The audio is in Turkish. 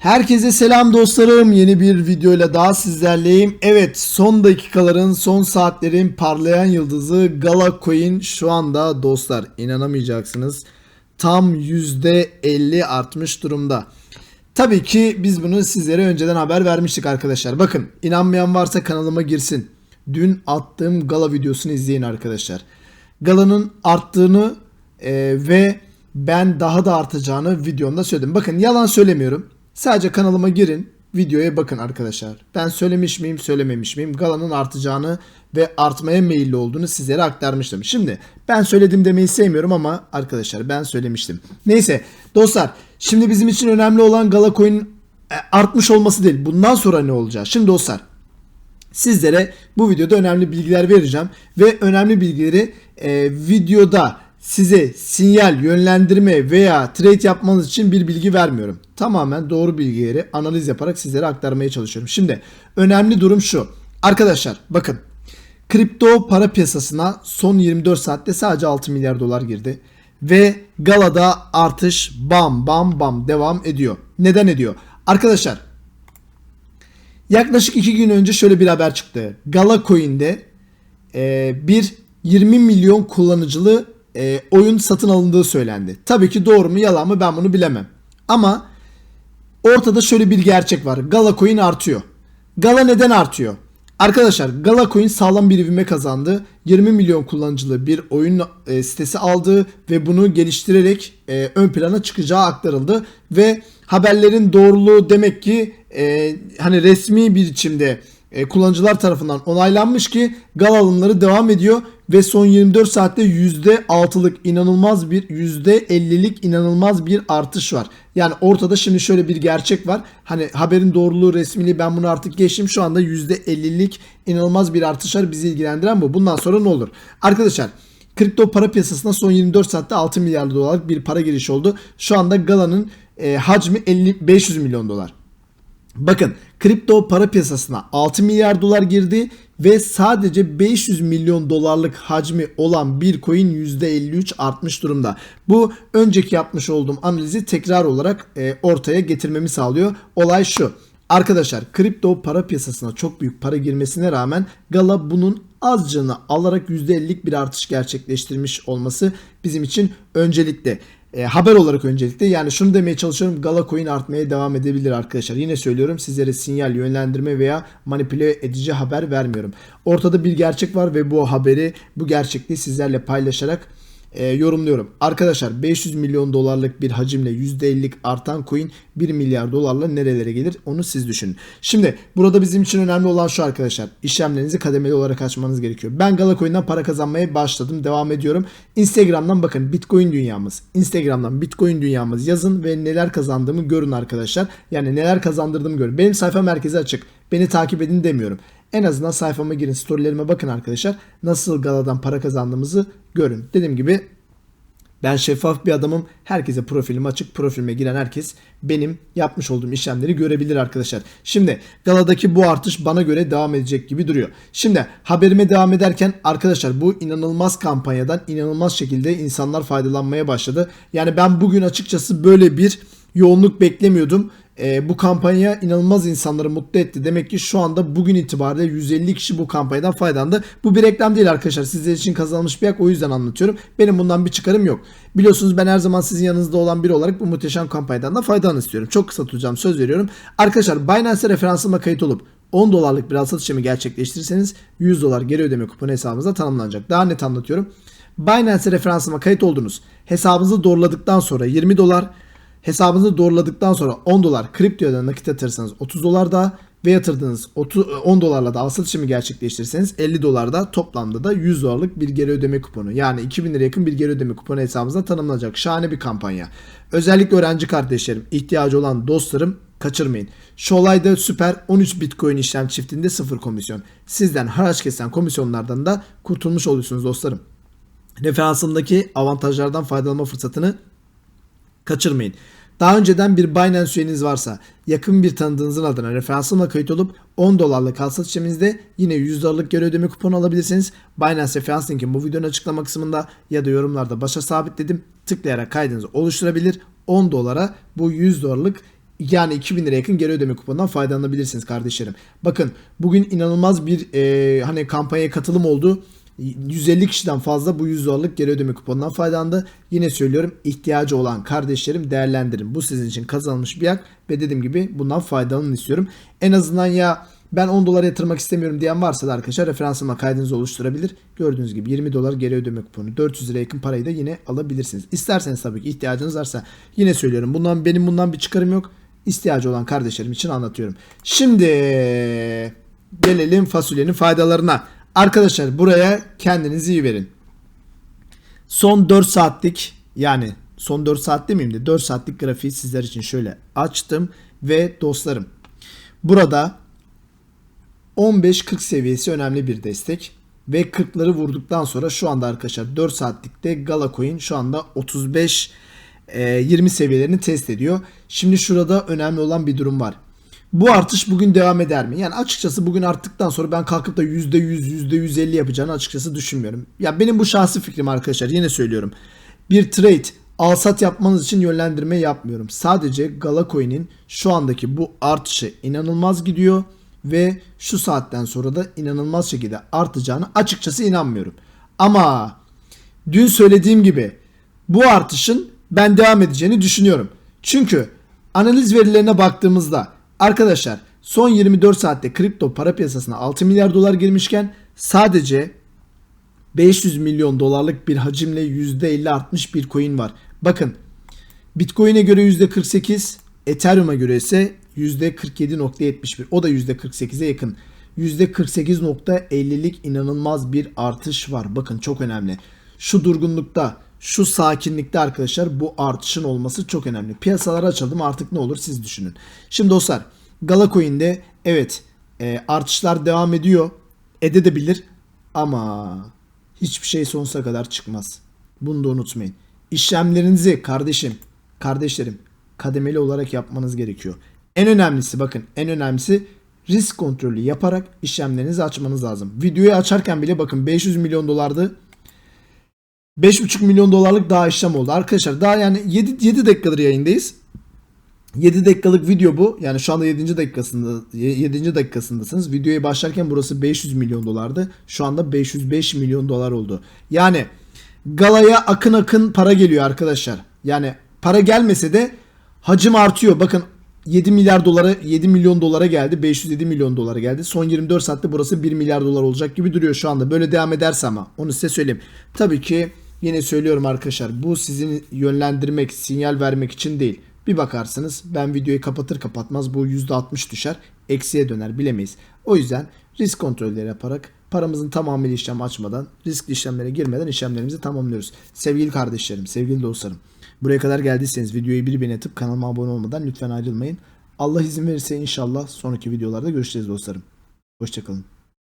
Herkese selam dostlarım. Yeni bir videoyla daha sizlerleyim. Evet son dakikaların, son saatlerin parlayan yıldızı Gala Coin şu anda dostlar inanamayacaksınız. Tam %50 artmış durumda. Tabii ki biz bunu sizlere önceden haber vermiştik arkadaşlar. Bakın inanmayan varsa kanalıma girsin. Dün attığım Gala videosunu izleyin arkadaşlar. Gala'nın arttığını e, ve ben daha da artacağını videomda söyledim. Bakın yalan söylemiyorum. Sadece kanalıma girin. Videoya bakın arkadaşlar. Ben söylemiş miyim söylememiş miyim? Gala'nın artacağını ve artmaya meyilli olduğunu sizlere aktarmıştım. Şimdi ben söyledim demeyi sevmiyorum ama arkadaşlar ben söylemiştim. Neyse dostlar şimdi bizim için önemli olan Gala Coin'in e, artmış olması değil. Bundan sonra ne olacak? Şimdi dostlar sizlere bu videoda önemli bilgiler vereceğim ve önemli bilgileri e, videoda size sinyal, yönlendirme veya trade yapmanız için bir bilgi vermiyorum. Tamamen doğru bilgileri analiz yaparak sizlere aktarmaya çalışıyorum. Şimdi önemli durum şu. Arkadaşlar bakın kripto para piyasasına son 24 saatte sadece 6 milyar dolar girdi. Ve Gala'da artış bam bam bam devam ediyor. Neden ediyor? Arkadaşlar Yaklaşık 2 gün önce şöyle bir haber çıktı. Gala Coin'de e, bir 20 milyon kullanıcılı e, oyun satın alındığı söylendi. Tabii ki doğru mu yalan mı ben bunu bilemem. Ama ortada şöyle bir gerçek var. Gala Coin artıyor. Gala neden artıyor? Arkadaşlar Gala Coin sağlam bir ivme kazandı. 20 milyon kullanıcılı bir oyun e, sitesi aldı ve bunu geliştirerek e, ön plana çıkacağı aktarıldı ve haberlerin doğruluğu demek ki e, hani resmi bir biçimde e, kullanıcılar tarafından onaylanmış ki gal alımları devam ediyor ve son 24 saatte %6'lık inanılmaz bir %50'lik inanılmaz bir artış var. Yani ortada şimdi şöyle bir gerçek var. Hani haberin doğruluğu resmiliği ben bunu artık geçtim. Şu anda %50'lik inanılmaz bir artış var. Bizi ilgilendiren bu. Bundan sonra ne olur? Arkadaşlar kripto para piyasasına son 24 saatte 6 milyar dolarlık bir para giriş oldu. Şu anda Gala'nın e, hacmi 50 500 milyon dolar. Bakın kripto para piyasasına 6 milyar dolar girdi ve sadece 500 milyon dolarlık hacmi olan bir coin %53 artmış durumda. Bu önceki yapmış olduğum analizi tekrar olarak e, ortaya getirmemi sağlıyor. Olay şu. Arkadaşlar kripto para piyasasına çok büyük para girmesine rağmen Gala bunun azcını alarak %50'lik bir artış gerçekleştirmiş olması bizim için öncelikli. E, haber olarak öncelikle yani şunu demeye çalışıyorum Gala Coin artmaya devam edebilir arkadaşlar. Yine söylüyorum sizlere sinyal, yönlendirme veya manipüle edici haber vermiyorum. Ortada bir gerçek var ve bu haberi, bu gerçekliği sizlerle paylaşarak e, yorumluyorum. Arkadaşlar 500 milyon dolarlık bir hacimle %50'lik artan coin 1 milyar dolarla nerelere gelir onu siz düşünün. Şimdi burada bizim için önemli olan şu arkadaşlar. İşlemlerinizi kademeli olarak açmanız gerekiyor. Ben Gala Coin'den para kazanmaya başladım. Devam ediyorum. Instagram'dan bakın Bitcoin dünyamız. Instagram'dan Bitcoin dünyamız yazın ve neler kazandığımı görün arkadaşlar. Yani neler kazandırdığımı görün. Benim sayfa merkezi açık. Beni takip edin demiyorum. En azından sayfama girin, storylerime bakın arkadaşlar. Nasıl Gala'dan para kazandığımızı görün. Dediğim gibi ben şeffaf bir adamım. Herkese profilim açık. Profilime giren herkes benim yapmış olduğum işlemleri görebilir arkadaşlar. Şimdi Gala'daki bu artış bana göre devam edecek gibi duruyor. Şimdi haberime devam ederken arkadaşlar bu inanılmaz kampanyadan inanılmaz şekilde insanlar faydalanmaya başladı. Yani ben bugün açıkçası böyle bir yoğunluk beklemiyordum. E, bu kampanya inanılmaz insanları mutlu etti. Demek ki şu anda bugün itibariyle 150 kişi bu kampanyadan faydalandı. Bu bir reklam değil arkadaşlar. Sizler için kazanılmış bir hak o yüzden anlatıyorum. Benim bundan bir çıkarım yok. Biliyorsunuz ben her zaman sizin yanınızda olan biri olarak bu muhteşem kampanyadan da faydalan istiyorum. Çok kısa tutacağım söz veriyorum. Arkadaşlar Binance referansıma kayıt olup 10 dolarlık bir al satış işlemi gerçekleştirirseniz 100 dolar geri ödeme kuponu hesabınıza tanımlanacak. Daha net anlatıyorum. Binance referansıma kayıt oldunuz. Hesabınızı doğruladıktan sonra 20 dolar Hesabınızı doğruladıktan sonra 10 dolar kriptoya nakit yatırırsanız 30 dolar da ve yatırdığınız 30, 10 dolarla da al satış işlemi gerçekleştirirseniz 50 dolarda toplamda da 100 dolarlık bir geri ödeme kuponu yani 2000 lira yakın bir geri ödeme kuponu hesabınıza tanımlanacak. Şahane bir kampanya. Özellikle öğrenci kardeşlerim, ihtiyacı olan dostlarım kaçırmayın. Şu süper 13 bitcoin işlem çiftinde sıfır komisyon. Sizden haraç kesen komisyonlardan da kurtulmuş oluyorsunuz dostlarım. Referansımdaki avantajlardan faydalanma fırsatını kaçırmayın. Daha önceden bir Binance üyeniz varsa yakın bir tanıdığınızın adına referansımla kayıt olup 10 dolarlık kalsat işleminizde yine 100 dolarlık geri ödeme kuponu alabilirsiniz. Binance referans linki bu videonun açıklama kısmında ya da yorumlarda başa sabitledim. Tıklayarak kaydınızı oluşturabilir. 10 dolara bu 100 dolarlık yani 2000 lira yakın geri ödeme kuponundan faydalanabilirsiniz kardeşlerim. Bakın bugün inanılmaz bir e, hani kampanyaya katılım oldu. 150 kişiden fazla bu 100 dolarlık geri ödeme kuponundan faydalandı. Yine söylüyorum ihtiyacı olan kardeşlerim değerlendirin. Bu sizin için kazanılmış bir hak ve dediğim gibi bundan faydalanın istiyorum. En azından ya ben 10 dolar yatırmak istemiyorum diyen varsa da arkadaşlar referansıma kaydınızı oluşturabilir. Gördüğünüz gibi 20 dolar geri ödeme kuponu 400 lira yakın parayı da yine alabilirsiniz. İsterseniz tabii ki ihtiyacınız varsa yine söylüyorum. Bundan benim bundan bir çıkarım yok. İhtiyacı olan kardeşlerim için anlatıyorum. Şimdi gelelim fasulyenin faydalarına. Arkadaşlar buraya kendinizi iyi verin. Son 4 saatlik yani son 4 saat demeyeyim de 4 saatlik grafiği sizler için şöyle açtım ve dostlarım burada 15-40 seviyesi önemli bir destek ve 40'ları vurduktan sonra şu anda arkadaşlar 4 saatlikte Gala Coin şu anda 35 20 seviyelerini test ediyor. Şimdi şurada önemli olan bir durum var. Bu artış bugün devam eder mi? Yani açıkçası bugün arttıktan sonra ben kalkıp da %100, %150 yapacağını açıkçası düşünmüyorum. Ya benim bu şahsi fikrim arkadaşlar yine söylüyorum. Bir trade al sat yapmanız için yönlendirme yapmıyorum. Sadece Gala Coin'in şu andaki bu artışı inanılmaz gidiyor ve şu saatten sonra da inanılmaz şekilde artacağını açıkçası inanmıyorum. Ama dün söylediğim gibi bu artışın ben devam edeceğini düşünüyorum. Çünkü analiz verilerine baktığımızda arkadaşlar son 24 saatte kripto para piyasasına 6 milyar dolar girmişken sadece 500 milyon dolarlık bir hacimle %50 artmış bir coin var. Bakın Bitcoin'e göre %48, Ethereum'a göre ise %47.71. O da %48'e yakın. %48.50'lik inanılmaz bir artış var. Bakın çok önemli. Şu durgunlukta, şu sakinlikte arkadaşlar bu artışın olması çok önemli. Piyasalar açıldı mı artık ne olur siz düşünün. Şimdi dostlar Gala Coin'de evet e, artışlar devam ediyor. Edebilir ama hiçbir şey sonsuza kadar çıkmaz. Bunu da unutmayın. İşlemlerinizi kardeşim, kardeşlerim kademeli olarak yapmanız gerekiyor. En önemlisi bakın en önemlisi risk kontrolü yaparak işlemlerinizi açmanız lazım. Videoyu açarken bile bakın 500 milyon dolardı. 5,5 milyon dolarlık daha işlem oldu. Arkadaşlar daha yani 7, 7 dakikadır yayındayız. 7 dakikalık video bu. Yani şu anda 7. dakikasında 7. dakikasındasınız. Videoya başlarken burası 500 milyon dolardı. Şu anda 505 milyon dolar oldu. Yani galaya akın akın para geliyor arkadaşlar. Yani para gelmese de hacim artıyor. Bakın 7 milyar dolara 7 milyon dolara geldi. 507 milyon dolara geldi. Son 24 saatte burası 1 milyar dolar olacak gibi duruyor şu anda. Böyle devam ederse ama onu size söyleyeyim. Tabii ki yine söylüyorum arkadaşlar. Bu sizin yönlendirmek, sinyal vermek için değil. Bir bakarsınız ben videoyu kapatır kapatmaz bu %60 düşer. Eksiye döner bilemeyiz. O yüzden risk kontrolleri yaparak paramızın tamamıyla işlem açmadan riskli işlemlere girmeden işlemlerimizi tamamlıyoruz. Sevgili kardeşlerim, sevgili dostlarım. Buraya kadar geldiyseniz videoyu bir beğeni atıp kanalıma abone olmadan lütfen ayrılmayın. Allah izin verirse inşallah sonraki videolarda görüşeceğiz dostlarım. Hoşçakalın.